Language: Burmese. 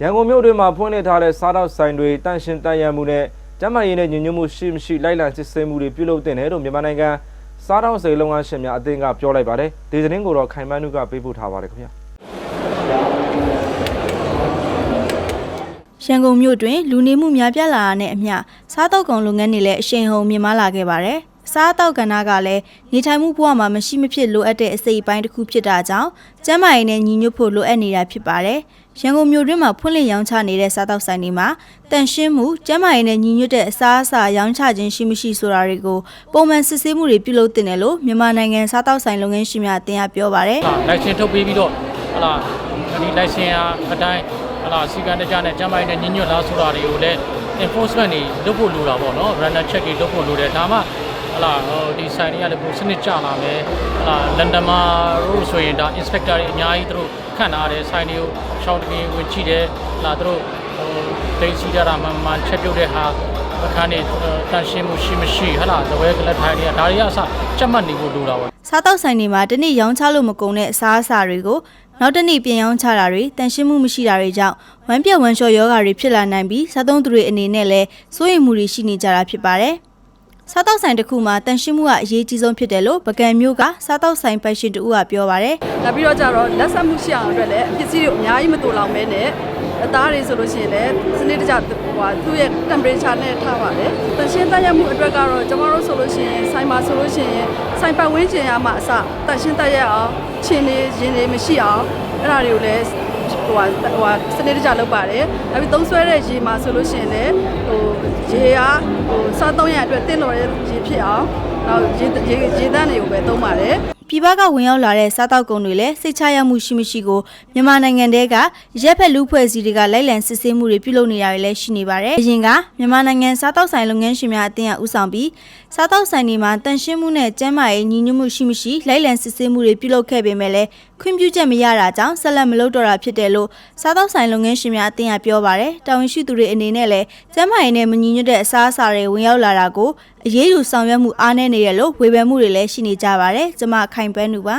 ရန်ကုန်မြို့တွင်မှာဖွင့်လှစ်ထားတဲ့စားတောက်ဆိုင်တွေတန့်ရှင်းတန်ရံမှုနဲ့ကျန်းမာရေးနဲ့ညွညွတ်မှုရှိမရှိလိုက်လံစစ်ဆေးမှုတွေပြုလုပ်တင်တယ်လို့မြန်မာနိုင်ငံစားတောက်ဆိုင်လုပ်ငန်းရှင်များအသင်းကပြောလိုက်ပါတယ်ဒီသတင်းကိုတော့ခိုင်မန်းနုကပေးပို့ထားပါတယ်ခင်ဗျာရန်ကုန်မြို့တွင်လူနေမှုများပြားလာတာနဲ့အမျှစားတောက်ကုန်လုပ်ငန်းတွေလည်းအရှိန်ဟုန်မြင့်မားလာခဲ့ပါတယ်။ စားတောက်ကဏ္ဍကလည်းနေထိုင်မှုဘဝမှာမရှိမဖြစ်လိုအပ်တဲ့အစိတ်အပိုင်းတစ်ခုဖြစ်တာကြောင့်ကျန်းမာရေးနဲ့ညီညွတ်ဖို့လိုအပ်နေတာဖြစ်ပါတယ်။ရန်ကုန်မြို့တွင်းမှာဖွင့်လှစ်ရောင်းချနေတဲ့စားတောက်ဆိုင်တွေမှာတန်ရှင်းမှုကျန်းမာရေးနဲ့ညီညွတ်တဲ့အစားအစာရောင်းချခြင်းရှိမရှိဆိုတာတွေကိုပုံမှန်စစ်ဆေးမှုတွေပြုလုပ်တင်တယ်လို့မြန်မာနိုင်ငံစားတောက်ဆိုင်လုပ်ငန်းရှင်များအသင်းကပြောပါတယ်။ဟာလိုက်ရှင်ထုတ်ပေးပြီးတော့ဟလာဒီလိုက်ရှင်ဟာအတိုင်းဟလာစီကံတကြနဲ့ကျမ်းမိုင်းနဲ့ညညွတ်လားဆိုတာတွေကိုလည်း enforcement တွေလုပ်ဖို့လိုတာပေါ့နော် random check တွေလုပ်ဖို့လိုတယ်ဒါမှ ဟလာဟိုဒီဆိုင်တွေကလည်းပုံစနစ်ကျလာမယ်ဟလာလန်ဒမာတို့ဆိုရင်ဒါ inspector တွေအများကြီးသူတို့ခန့်ထားတယ်ဆိုင်တွေကိုရှောင်းတကင်းဝင်ကြည့်တယ်ဟလာသူတို့ဟိုတိတ်စီကြတာမှန်မှန်ချက်ပြုတ်တဲ့ဟာအခန်းတွေတန်ရှင်းမှုရှိမရှိဟလာသဝဲကလက်ထိုင်တွေကဒါတွေကအစချက်မှတ်နေဖို့လိုတာပေါ့စားတောက်ဆိုင်တွေမှာတစ်နေ့ရောင်းချလို့မကုန်တဲ့အစားအစာတွေကိုနောက်တစ်နေ့ပြန်ရောင်းချတာတွေတန်ရှင်းမှုမရှိတာတွေကြောင့်ဝမ်းပြက်ဝမ်းလျှော်ယောဂါတွေဖြစ်လာနိုင်ပြီးစားသုံးသူတွေအနေနဲ့လည်းစိုးရိမ်မှုတွေရှိနေကြတာဖြစ်ပါတယ်။ စားတောက်ဆိုင်တစ်ခုမှာတန်ရှင်းမှုကအရေးကြီးဆုံးဖြစ်တယ်လို့ပကံမျိုးကစားတောက်ဆိုင်ပိုင်ရှင်တူကပြောပါတယ်နောက်ပြီးတော့ကြတော့လက်ဆက်မှုရှိအောင်အတွက်လည်းပစ္စည်းတွေအများကြီးမတူလောင်မဲနဲ့အသားတွေဆိုလို့ရှိရင်လည်းစနစ်တကျဟိုဟာသူ့ရဲ့ temperature နဲ့ထားပါတယ်။တန်ရှင်းတတ်ရမှုအတွက်ကတော့ကျွန်တော်တို့ဆိုလို့ရှိရင်ဆိုင်မှာဆိုလို့ရှိရင်ဆိုင်ပတ်ဝန်းကျင်ရမှအစတန်ရှင်းတတ်ရအောင်ခြင်တွေရင်တွေမရှိအောင်အဲ့ဒါတွေကိုလည်း ဟိုဟာဟိုဟာစနစ်တကျလုပ်ပါတယ်။နောက်ပြီးသုံးဆွဲတဲ့ရေမှာဆိုလို့ရှိရင်လည်းဟိုရေအားဟိုစားသုံးရအတွက်တင့်တော်တဲ့ရေဖြစ်အောင်နောက်ရေရေရေတန်းတွေကိုပဲသုံးပါတယ်။။ ပြည်ပကဝင်ရောက်လာတဲ့စားတောက်ကုန်တွေလည်းစိတ်ချရမှုရှိမရှိကိုမြန်မာနိုင်ငံတဲကရက်ဖက်လူဖွဲ့စည်းတွေကလိုက်လံစစ်ဆေးမှုတွေပြုလုပ်နေတာတွေလည်းရှိနေပါတယ်။အရင်ကမြန်မာနိုင်ငံစားတောက်ဆိုင်လုပ်ငန်းရှင်များအသင်းကဦးဆောင်ပြီးစားတောက်ဆိုင်တွေမှာတန်ရှင်းမှုနဲ့ကျန်းမာရေးညီညွတ်မှုရှိမရှိလိုက်လံစစ်ဆေးမှုတွေပြုလုပ်ခဲ့ပေမဲ့လည်းခွင့်ပြုချက်မရတာကြောင့်ဆက်လက်မလုပ်တော့တာဖြစ်တယ်လို့စားတောက်ဆိုင်လုပ်ငန်းရှင်များအသင်းကပြောပါတယ်။တာဝန်ရှိသူတွေအနေနဲ့လည်းကျန်းမာရေးနဲ့မညီညွတ်တဲ့အစားအစာတွေဝင်ရောက်လာတာကို အရေးယူဆောင်ရွက်မှုအားနည်းနေတယ်လို့ဝေဖန်မှုတွေလည်းရှိနေကြပါတယ်။ကျွန်မခိုင်ပန်းသူပါ